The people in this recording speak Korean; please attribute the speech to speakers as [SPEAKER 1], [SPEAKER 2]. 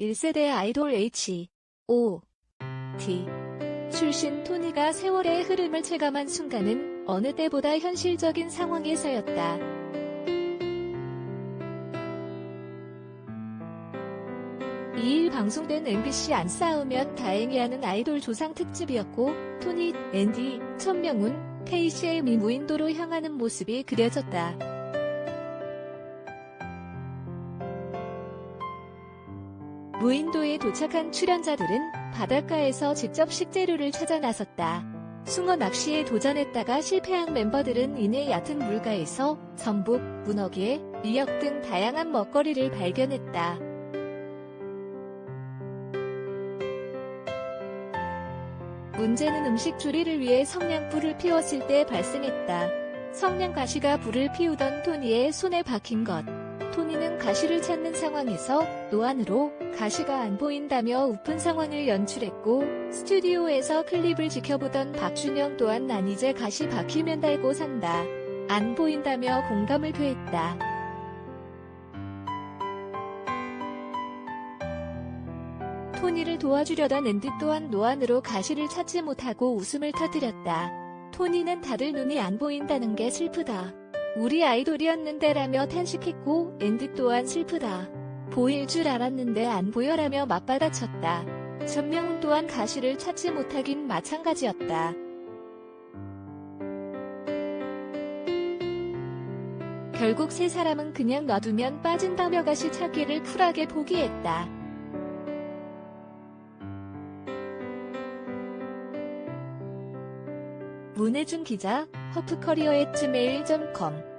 [SPEAKER 1] 1세대 아이돌 H, O, T 출신 토니가 세월의 흐름을 체감한 순간은 어느 때보다 현실적인 상황에서였다. 2일 방송된 MBC 안 싸우면 다행히 하는 아이돌 조상 특집이었고 토니, 앤디, 천명훈, KCM이 무인도로 향하는 모습이 그려졌다. 무인도에 도착한 출연자들은 바닷가에서 직접 식재료를 찾아 나섰다. 숭어 낚시에 도전했다가 실패한 멤버들은 이내 얕은 물가에서 전복, 문어게, 미역 등 다양한 먹거리를 발견했다. 문제는 음식 조리를 위해 성냥불을 피웠을 때 발생했다. 성냥 가시가 불을 피우던 토니의 손에 박힌 것. 토니는 가시를 찾는 상황에서 노안으로 가시가 안 보인다며 우픈 상황을 연출했고 스튜디오에서 클립을 지켜보던 박준영 또한 난 이제 가시 박히면 달고 산다. 안 보인다며 공감을 표했다. 토니를 도와주려던 앤디 또한 노안으로 가시를 찾지 못하고 웃음을 터뜨렸다. 토니는 다들 눈이 안 보인다는 게 슬프다. 우리 아이돌이었는데라며 탄식했고 앤디 또한 슬프다. 보일 줄 알았는데 안 보여라며 맞받아쳤다. 전명훈 또한 가시를 찾지 못하긴 마찬가지였다. 결국 세 사람은 그냥 놔두면 빠진다며 가시 찾기를 쿨하게 포기했다. 문혜준 기자, 허프커리어의 gmail.com